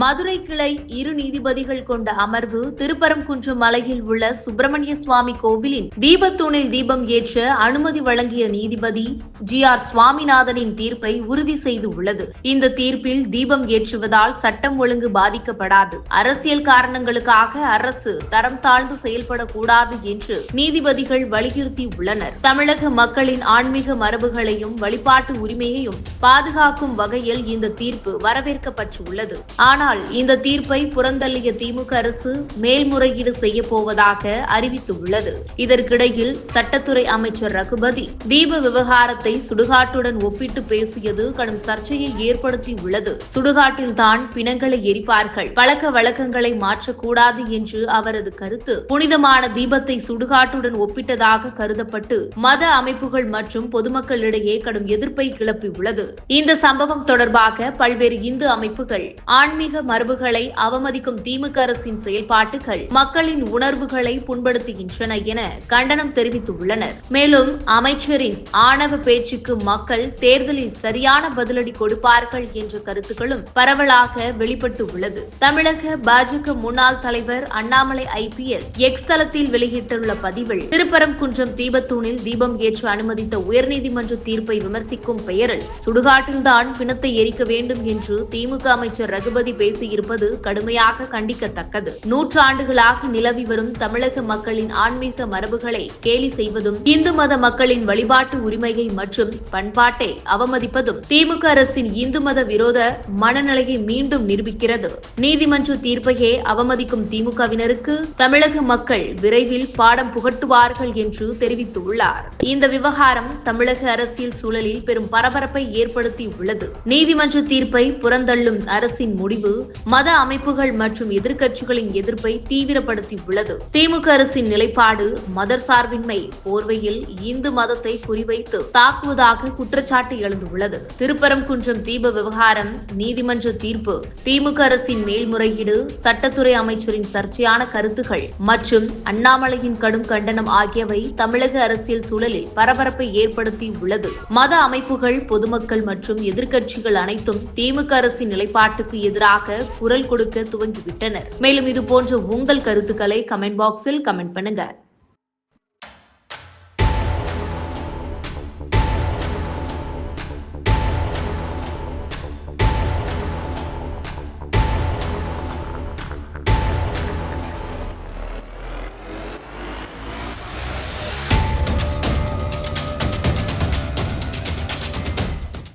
மதுரை கிளை இரு நீதிபதிகள் கொண்ட அமர்வு திருப்பரங்குன்றம் மலையில் உள்ள சுப்பிரமணிய சுவாமி கோவிலின் தீபத்தூணில் தீபம் ஏற்ற அனுமதி வழங்கிய நீதிபதி ஜி ஆர் சுவாமிநாதனின் தீர்ப்பை உறுதி செய்து உள்ளது. இந்த தீர்ப்பில் தீபம் ஏற்றுவதால் சட்டம் ஒழுங்கு பாதிக்கப்படாது. அரசியல் காரணங்களுக்காக அரசு தரம் தாழ்ந்து செயல்படக்கூடாது என்று நீதிபதிகள் வலியுறுத்தி உள்ளனர். தமிழக மக்களின் ஆன்மீக மரபுகளையும் வழிபாட்டு உரிமையையும் பாதுகாக்கும் வகையில் இந்த தீர்ப்பு வரவேற்கப்பட்டுள்ளது. ஆனால் ஆனால் இந்த தீர்ப்பை புறந்தள்ளிய திமுக அரசு மேல்முறையீடு செய்ய போவதாக அறிவித்துள்ளது. இதற்கிடையில் சட்டத்துறை அமைச்சர் ரகுபதி தீப விவகாரத்தை சுடுகாட்டுடன் ஒப்பிட்டு பேசியது கடும் சர்ச்சையை ஏற்படுத்தி உள்ளது சுடுகாட்டில் தான் பிணங்களை எரிப்பார்கள். பழக்க வழக்கங்களை மாற்றக்கூடாது என்று அவரது கருத்து புனிதமான தீபத்தை சுடுகாட்டுடன் ஒப்பிட்டதாக கருதப்பட்டு மத அமைப்புகள் மற்றும் பொதுமக்களிடையே கடும் எதிர்ப்பை கிளப்பியுள்ளது. இந்த சம்பவம் தொடர்பாக பல்வேறு இந்து அமைப்புகள் ஆன்மீக மரபுகளை அவமதிக்கும் திமுக அரசின் செயல்பாட்டுகள் மக்களின் உணர்வுகளை புண்படுத்துகின்றன என கண்டனம் தெரிவித்துள்ளனர். மேலும் அமைச்சரின் ஆணவ பேச்சுக்கு மக்கள் தேர்தலில் சரியான பதிலடி கொடுப்பார்கள் என்ற கருத்துக்களும் பரவலாக வெளிப்பட்டு உள்ளது தமிழக பாஜக முன்னாள் தலைவர் அண்ணாமலை ஐபிஎஸ் எக்ஸ் தளத்தில் வெளியிட்டுள்ள பதிவில் திருப்பரங்குன்றம் தீபத்தூணில் தீபம் ஏற்று அனுமதித்த உயர்நீதிமன்ற தீர்ப்பை விமர்சிக்கும் பெயரில் சுடுகாட்டில்தான் பிணத்தை எரிக்க வேண்டும் என்று திமுக அமைச்சர் ரகுபதி பேசியிருப்பது கடுமையாக கண்டிக்கத்தக்கது. நூற்றாண்டுகளாக நிலவி வரும் தமிழக மக்களின் ஆன்மீக மரபுகளை கேலி செய்வதும் இந்து மத மக்களின் வழிபாட்டு உரிமையை மற்றும் பண்பாட்டை அவமதிப்பதும் திமுக அரசின் இந்து மத விரோத மனநிலையை மீண்டும் நிரூபிக்கிறது. நீதிமன்ற தீர்ப்பையே அவமதிக்கும் திமுகவினருக்கு தமிழக மக்கள் விரைவில் பாடம் புகட்டுவார்கள் என்று தெரிவித்துள்ளார். இந்த விவகாரம் தமிழக அரசியல் சூழலில் பெரும் பரபரப்பை ஏற்படுத்தி உள்ளது நீதிமன்ற தீர்ப்பை புறந்தள்ளும் அரசின் முடிவு மத அமைப்புகள் மற்றும் எதிர்க்கட்சிகளின் எதிர்ப்பை தீவிரப்படுத்தியுள்ளது. திமுக அரசின் நிலைப்பாடு மதர் சார்பின்மை போர்வையில் இந்து மதத்தை குறிவைத்து தாக்குவதாக குற்றச்சாட்டு எழுந்துள்ளது. திருப்பரங்குன்றம் தீப விவகாரம் நீதிமன்ற தீர்ப்பு திமுக அரசின் மேல்முறையீடு சட்டத்துறை அமைச்சரின் சர்ச்சையான கருத்துகள் மற்றும் அண்ணாமலையின் கடும் கண்டனம் ஆகியவை தமிழக அரசியல் சூழலில் பரபரப்பை ஏற்படுத்தி உள்ளது மத அமைப்புகள் பொதுமக்கள் மற்றும் எதிர்க்கட்சிகள் அனைத்தும் திமுக அரசின் நிலைப்பாட்டுக்கு எதிராக எதிராக குரல் கொடுக்க துவங்கிவிட்டனர். மேலும் இது போன்ற உங்கள் கருத்துக்களை கமெண்ட் பாக்ஸில் கமெண்ட் பண்ணுங்க.